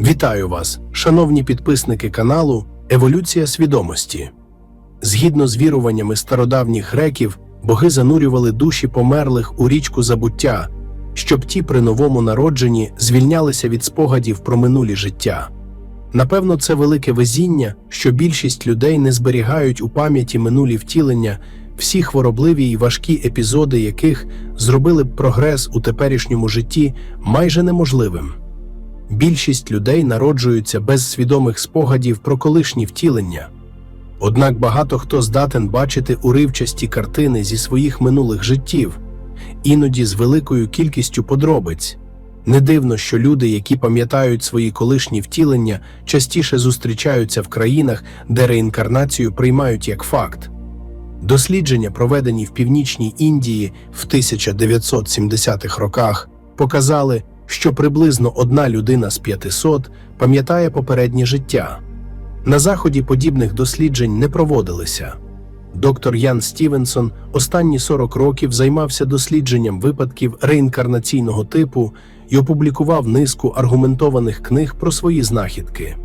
Вітаю вас, шановні підписники каналу Еволюція свідомості. Згідно з віруваннями стародавніх греків, боги занурювали душі померлих у річку забуття, щоб ті при новому народженні звільнялися від спогадів про минулі життя. Напевно, це велике везіння, що більшість людей не зберігають у пам'яті минулі втілення, всі хворобливі і важкі епізоди яких зробили б прогрес у теперішньому житті майже неможливим. Більшість людей народжуються без свідомих спогадів про колишні втілення. Однак багато хто здатен бачити уривчасті картини зі своїх минулих життів, іноді з великою кількістю подробиць. Не дивно, що люди, які пам'ятають свої колишні втілення, частіше зустрічаються в країнах, де реінкарнацію приймають як факт. Дослідження, проведені в північній Індії в 1970-х роках, показали, що приблизно одна людина з 500 пам'ятає попереднє життя. На заході подібних досліджень не проводилися. Доктор Ян Стівенсон останні 40 років займався дослідженням випадків реінкарнаційного типу і опублікував низку аргументованих книг про свої знахідки.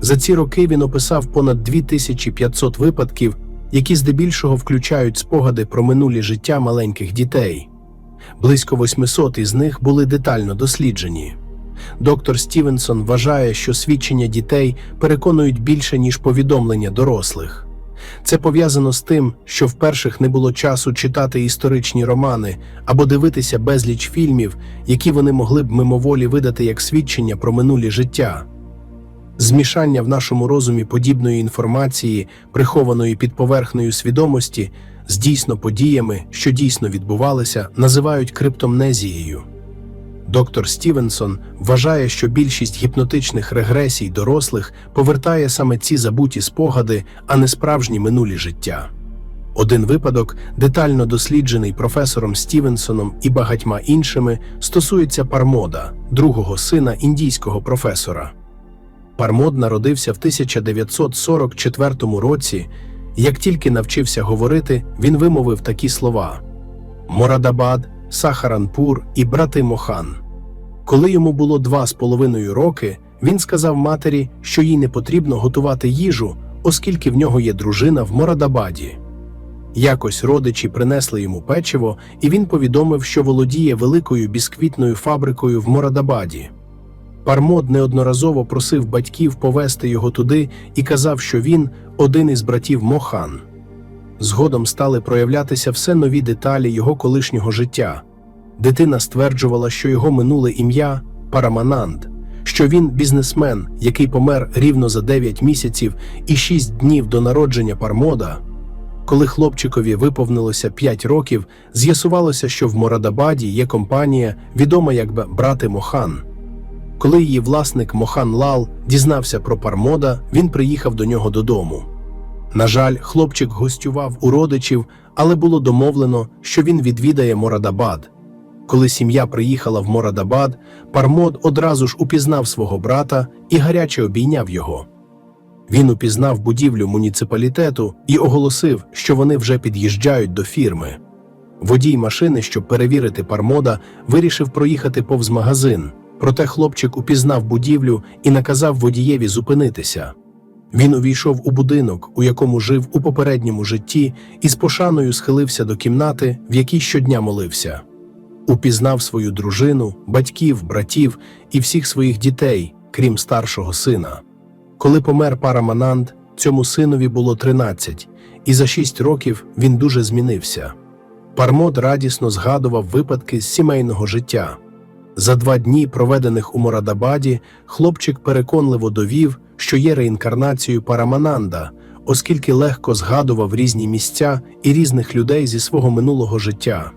За ці роки він описав понад 2500 випадків, які здебільшого включають спогади про минулі життя маленьких дітей. Близько 800 із них були детально досліджені. Доктор Стівенсон вважає, що свідчення дітей переконують більше, ніж повідомлення дорослих. Це пов'язано з тим, що в перших не було часу читати історичні романи або дивитися безліч фільмів, які вони могли б мимоволі видати як свідчення про минулі життя. Змішання в нашому розумі подібної інформації, прихованої під поверхнею свідомості, з дійсно подіями, що дійсно відбувалися, називають криптомнезією. Доктор Стівенсон вважає, що більшість гіпнотичних регресій дорослих повертає саме ці забуті спогади, а не справжні минулі життя. Один випадок, детально досліджений професором Стівенсоном і багатьма іншими, стосується Пармода, другого сина індійського професора. Пармод народився в 1944 році. Як тільки навчився говорити, він вимовив такі слова: Морадабад, Сахаранпур і брати Мохан. Коли йому було два з половиною роки, він сказав матері, що їй не потрібно готувати їжу, оскільки в нього є дружина в Морадабаді. Якось родичі принесли йому печиво, і він повідомив, що володіє великою бісквітною фабрикою в Морадабаді. Пармод неодноразово просив батьків повести його туди і казав, що він один із братів Мохан. Згодом стали проявлятися все нові деталі його колишнього життя. Дитина стверджувала, що його минуле ім'я Парамананд, що він бізнесмен, який помер рівно за 9 місяців і 6 днів до народження Пармода. Коли хлопчикові виповнилося 5 років, з'ясувалося, що в Морадабаді є компанія, відома як брати Мохан. Коли її власник Мохан Лал дізнався про Пармода, він приїхав до нього додому. На жаль, хлопчик гостював у родичів, але було домовлено, що він відвідає Морадабад. Коли сім'я приїхала в Морадабад, Пармод одразу ж упізнав свого брата і гаряче обійняв його. Він упізнав будівлю муніципалітету і оголосив, що вони вже під'їжджають до фірми. Водій машини, щоб перевірити Пармода, вирішив проїхати повз магазин. Проте хлопчик упізнав будівлю і наказав водієві зупинитися. Він увійшов у будинок, у якому жив у попередньому житті, і з пошаною схилився до кімнати, в якій щодня молився. Упізнав свою дружину, батьків, братів і всіх своїх дітей, крім старшого сина. Коли помер Парамананд, цьому синові було 13, і за 6 років він дуже змінився. Пармод радісно згадував випадки з сімейного життя. За два дні, проведених у Морадабаді, хлопчик переконливо довів, що є реінкарнацією Парамананда, оскільки легко згадував різні місця і різних людей зі свого минулого життя.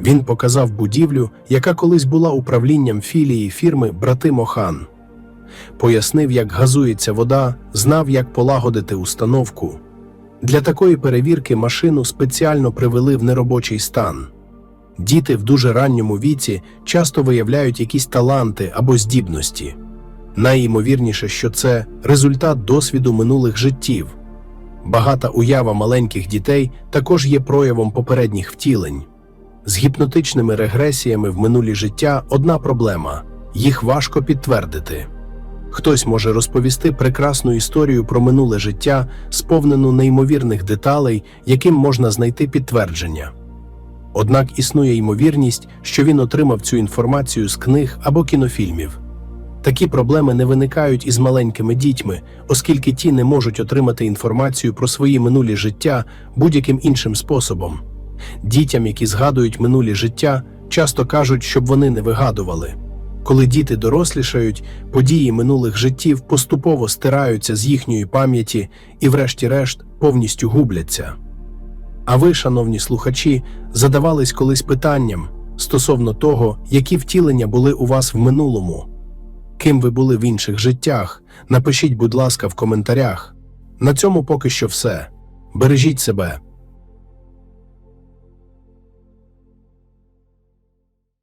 Він показав будівлю, яка колись була управлінням філії фірми Брати Мохан. Пояснив, як газується вода, знав, як полагодити установку. Для такої перевірки машину спеціально привели в неробочий стан. Діти в дуже ранньому віці часто виявляють якісь таланти або здібності. Найімовірніше, що це результат досвіду минулих життів. Багата уява маленьких дітей також є проявом попередніх втілень. З гіпнотичними регресіями в минулі життя одна проблема їх важко підтвердити. Хтось може розповісти прекрасну історію про минуле життя, сповнену неймовірних деталей, яким можна знайти підтвердження. Однак існує ймовірність, що він отримав цю інформацію з книг або кінофільмів. Такі проблеми не виникають із маленькими дітьми, оскільки ті не можуть отримати інформацію про свої минулі життя будь-яким іншим способом. Дітям, які згадують минулі життя, часто кажуть, щоб вони не вигадували. Коли діти дорослішають, події минулих життів поступово стираються з їхньої пам'яті і, врешті-решт, повністю губляться. А ви, шановні слухачі, задавались колись питанням стосовно того, які втілення були у вас в минулому. Ким ви були в інших життях? Напишіть, будь ласка, в коментарях. На цьому поки що все. Бережіть себе.